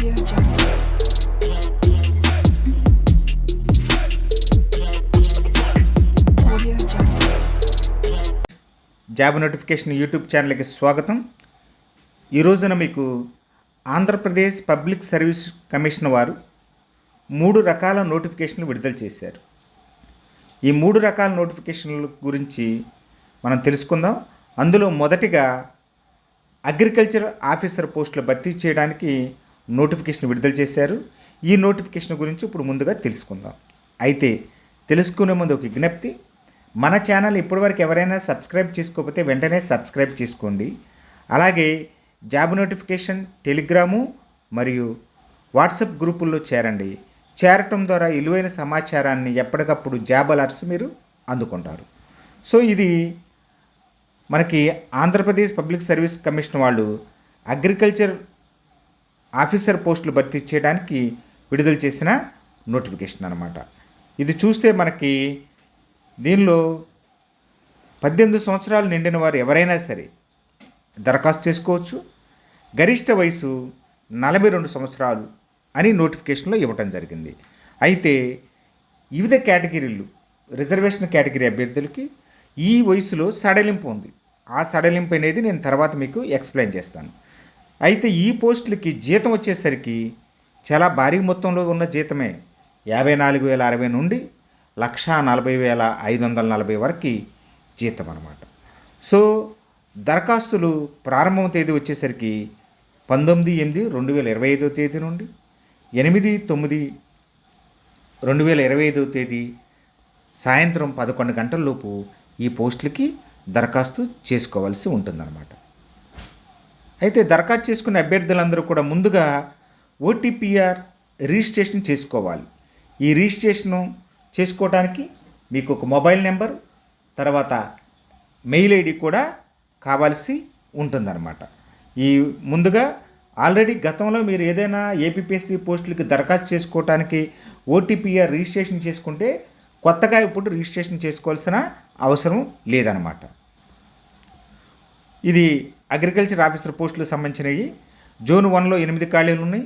Job notification YouTube ఛానల్కి స్వాగతం. ఈ రోజున మీకు ఆంధ్రప్రదేశ్ పబ్లిక్ సర్వీస్ కమిషన్ వారు మూడు రకాల నోటిఫికేషన్లు విడుదల చేశారు. ఈ మూడు రకాల నోటిఫికేషన్ల గురించి మనం తెలుసుకుందాం. అందులో మొదటిగా అగ్రికల్చర్ ఆఫీసర్ పోస్టులు భర్తీ చేయడానికి నోటిఫికేషన్ విడుదల చేశారు. ఈ నోటిఫికేషన్ గురించి ఇప్పుడు ముందుగా తెలుసుకుందాం. అయితే తెలుసుకునే ముందు ఒక విజ్ఞప్తి. మన ఛానల్ ఇప్పటివరకు ఎవరైనా సబ్స్క్రైబ్ చేసుకోకపోతే వెంటనే సబ్స్క్రైబ్ చేసుకోండి. అలాగే జాబ్ నోటిఫికేషన్ టెలిగ్రాము మరియు వాట్సాప్ గ్రూపుల్లో చేరండి. చేరటం ద్వారా విలువైన సమాచారాన్ని ఎప్పటికప్పుడు జాబ్ అలర్ట్స్ మీరు అందుకుంటారు. సో ఇది మనకి ఆంధ్రప్రదేశ్ పబ్లిక్ సర్వీస్ కమిషన్ వాళ్ళు అగ్రికల్చర్ ఆఫీసర్ పోస్టులు భర్తీ చేయడానికి విడుదల చేసిన నోటిఫికేషన్ అనమాట ఇది చూస్తే మనకి దీనిలో పద్దెనిమిది సంవత్సరాలు నిండిన వారు ఎవరైనా సరే దరఖాస్తు చేసుకోవచ్చు. గరిష్ట వయసు నలభై రెండు సంవత్సరాలు అని నోటిఫికేషన్లో ఇవ్వటం జరిగింది. అయితే వివిధ కేటగిరీలు రిజర్వేషన్ కేటగిరీ అభ్యర్థులకి ఈ వయసులో సడలింపు ఉంది. ఆ సడలింపు అనేది నేను తర్వాత మీకు ఎక్స్ప్లెయిన్ చేస్తాను. అయితే ఈ పోస్టులకి జీతం వచ్చేసరికి చాలా భారీ మొత్తంలో ఉన్న జీతమే. యాభై నాలుగు వేల అరవై నుండి లక్షా నలభై వేల ఐదు వందల నలభై వరకు జీతం అనమాట సో దరఖాస్తులు ప్రారంభం తేదీ వచ్చేసరికి పంతొమ్మిది ఎనిమిది రెండు వేల ఇరవై ఐదో తేదీ నుండి ఎనిమిది తొమ్మిది రెండు వేల ఇరవై ఐదో తేదీ సాయంత్రం పదకొండు గంటలలోపు ఈ పోస్టులకి దరఖాస్తు చేసుకోవాల్సి ఉంటుందన్నమాట. అయితే దరఖాస్తు చేసుకునే అభ్యర్థులందరూ కూడా ముందుగా ఓటీపీఆర్ రిజిస్ట్రేషన్ చేసుకోవాలి. ఈ రిజిస్ట్రేషను చేసుకోవడానికి మీకు ఒక మొబైల్ నెంబర్ తర్వాత మెయిల్ ఐడి కూడా కావాల్సి ఉంటుందన్నమాట. ఈ ముందుగా ఆల్రెడీ గతంలో మీరు ఏదైనా ఏపీఎస్సి పోస్టులకి దరఖాస్తు చేసుకోవడానికి ఓటీపీఆర్ రిజిస్ట్రేషన్ చేసుకుంటే కొత్తగా ఇప్పుడు రిజిస్ట్రేషన్ చేసుకోవాల్సిన అవసరం లేదనమాట ఇది అగ్రికల్చర్ ఆఫీసర్ పోస్టులకు సంబంధించినవి. జోన్ వన్లో ఎనిమిది ఖాళీలు ఉన్నాయి.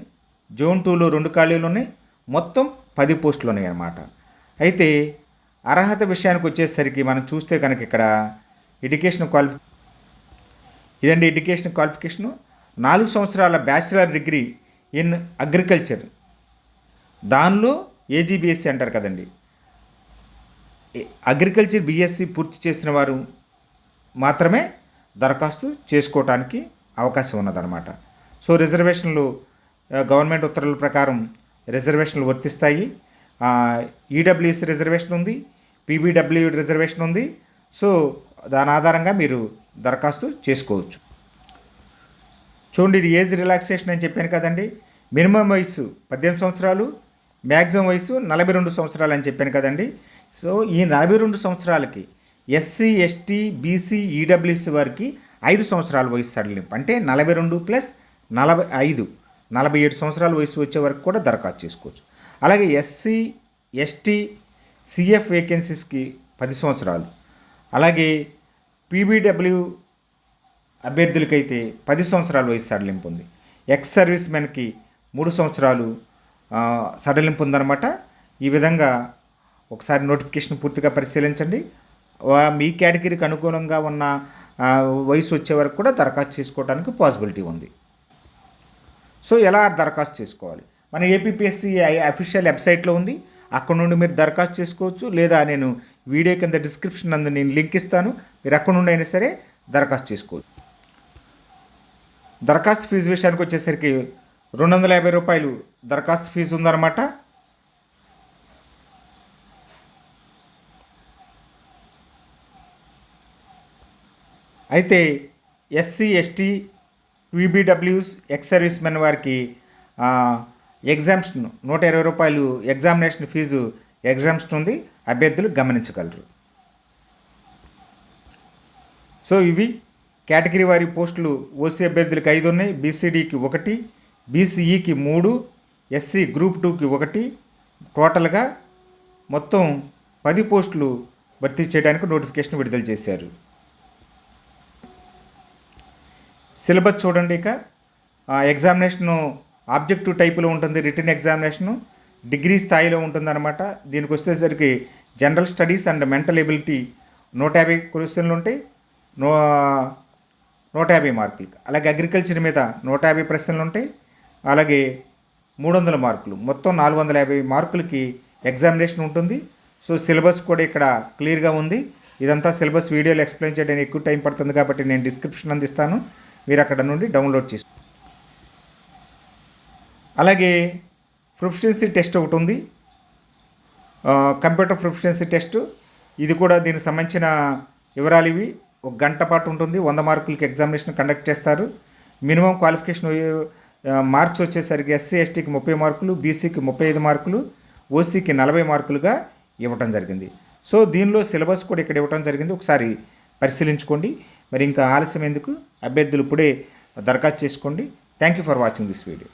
జోన్ టూలో రెండు ఖాళీలు ఉన్నాయి. మొత్తం పది పోస్టులు ఉన్నాయి అన్నమాట అయితే అర్హత విషయానికి వచ్చేసరికి మనం చూస్తే కనుక ఇక్కడ ఎడ్యుకేషన్ క్వాలిఫి ఇదండి ఎడ్యుకేషన్ క్వాలిఫికేషను. నాలుగు సంవత్సరాల బ్యాచిలర్ డిగ్రీ ఇన్ అగ్రికల్చర్. దానిలో ఏజీబీఎస్సీ అంటారు కదండి. అగ్రికల్చర్ బీఎస్సీ పూర్తి చేసిన వారు మాత్రమే దరఖాస్తు చేసుకోవటానికి అవకాశం ఉన్నదన్నమాట. సో రిజర్వేషన్లు గవర్నమెంట్ ఉత్తర్వుల ప్రకారం రిజర్వేషన్లు వర్తిస్తాయి. ఈడబ్ల్యూఎస్ రిజర్వేషన్ ఉంది పీబీడబ్ల్యూ రిజర్వేషన్ ఉంది. సో దాని ఆధారంగా మీరు దరఖాస్తు చేసుకోవచ్చు. చూడండి ఇది ఏజ్ రిలాక్సేషన్ అని చెప్పాను కదండి. మినిమం వయసు పద్దెనిమిది సంవత్సరాలు మ్యాక్సిమం వయసు నలభై రెండు సంవత్సరాలు అని చెప్పాను కదండి. సో ఈ నలభై రెండు సంవత్సరాలకి ఎస్సీ ఎస్టీ బీసీ ఈడబ్ల్యూసీ వారికి ఐదు సంవత్సరాల వయసు సడలింపు. అంటే నలభై రెండు ప్లస్ నలభై ఐదు నలభై ఏడు సంవత్సరాల వయసు వచ్చే వరకు కూడా దరఖాస్తు చేసుకోవచ్చు. అలాగే ఎస్సీ ఎస్టీ సిఎఫ్ వేకెన్సీస్కి పది సంవత్సరాలు. అలాగే పీబీడబ్ల్యూ అభ్యర్థులకైతే పది సంవత్సరాల వయసు సడలింపు ఉంది. ఎక్స్ సర్వీస్ మెన్కి మూడు సంవత్సరాలు సడలింపు ఉందన్నమాట. ఈ విధంగా ఒకసారి నోటిఫికేషన్ పూర్తిగా పరిశీలించండి. మీ కేటగిరీకి అనుగుణంగా ఉన్న వయసు వచ్చే వరకు కూడా దరఖాస్తు చేసుకోవడానికి పాసిబిలిటీ ఉంది. సో ఎలా దరఖాస్తు చేసుకోవాలి? మన ఏపీఎస్సి అఫీషియల్ వెబ్సైట్లో ఉంది. అక్కడ నుండి మీరు దరఖాస్తు చేసుకోవచ్చు. లేదా నేను వీడియో కింద డిస్క్రిప్షన్ అందు నేను లింక్ ఇస్తాను. మీరు అక్కడ నుండి అయినా సరే దరఖాస్తు చేసుకోవచ్చు. దరఖాస్తు ఫీజు విషయానికి వచ్చేసరికి రెండు వందల యాభై రూపాయలు దరఖాస్తు ఫీజు ఉందన్నమాట. అయితే ఎస్సీ ఎస్టీ విబిడబ్ల్యూస్ ఎక్స్ సర్వీస్ మెన్ వారికి ఎగ్జామ్స్ను ఎగ్జామ్షన్ నూట ఇరవై రూపాయలు ఎగ్జామినేషన్ ఫీజు ఎగ్జామ్షన్ ఉంది అభ్యర్థులు గమనించగలరు. సో ఇవి కేటగిరీ వారి పోస్టులు ఓసీ అభ్యర్థులకు ఐదు ఉన్నాయి బీసీడీకి ఒకటి బీసీఈకి మూడు ఎస్సీ గ్రూప్ టూకి ఒకటి. టోటల్గా మొత్తం పది పోస్టులు భర్తీ చేయడానికి నోటిఫికేషన్ విడుదల చేశారు. సిలబస్ చూడండి ఇక. ఎగ్జామినేషను ఆబ్జెక్టివ్ టైపులో ఉంటుంది రిటర్న్ ఎగ్జామినేషను డిగ్రీ స్థాయిలో ఉంటుందన్నమాట. దీనికి వచ్చేసరికి general studies and mental ability నూట యాభై క్వశ్చన్లు ఉంటాయి. నో నూట యాభై మార్కులు. అలాగే అగ్రికల్చర్ మీద నూట యాభై ప్రశ్నలు ఉంటాయి. అలాగే మూడు వందల మార్కులు. మొత్తం నాలుగు వందల యాభై మార్కులకి ఎగ్జామినేషన్ ఉంటుంది. సో సిలబస్ కూడా ఇక్కడ క్లియర్గా ఉంది. ఇదంతా సిలబస్ వీడియోలో ఎక్స్ప్లెయిన్ చేయడానికి ఎక్కువ టైం పడుతుంది కాబట్టి నేను డిస్క్రిప్షన్ అందిస్తాను. మీరు అక్కడ నుండి డౌన్లోడ్ చేసు అలాగే ప్రొఫిషియన్సీ టెస్ట్ ఒకటి ఉంది. కంప్యూటర్ ప్రొఫిషియన్సీ టెస్ట్ ఇది కూడా దీనికి సంబంధించిన వివరాలు ఇవి. ఒక గంట పాటు ఉంటుంది. వంద మార్కులకి ఎగ్జామినేషన్ కండక్ట్ చేస్తారు. మినిమం క్వాలిఫికేషన్ మార్క్స్ వచ్చేసరికి ఎస్సీ ఎస్టీకి ముప్పై మార్కులు బీసీకి ముప్పై ఐదు మార్కులు ఓసీకి నలభై మార్కులుగా ఇవ్వటం జరిగింది. సో దీనిలో సిలబస్ కూడా ఇక్కడ ఇవ్వటం జరిగింది. ఒకసారి పరిశీలించుకోండి. మరి ఇంకా ఆలస్యం ఎందుకు? అభ్యర్థులు ఇప్పుడే దరఖాస్తు చేసుకోండి. Thank you for watching this video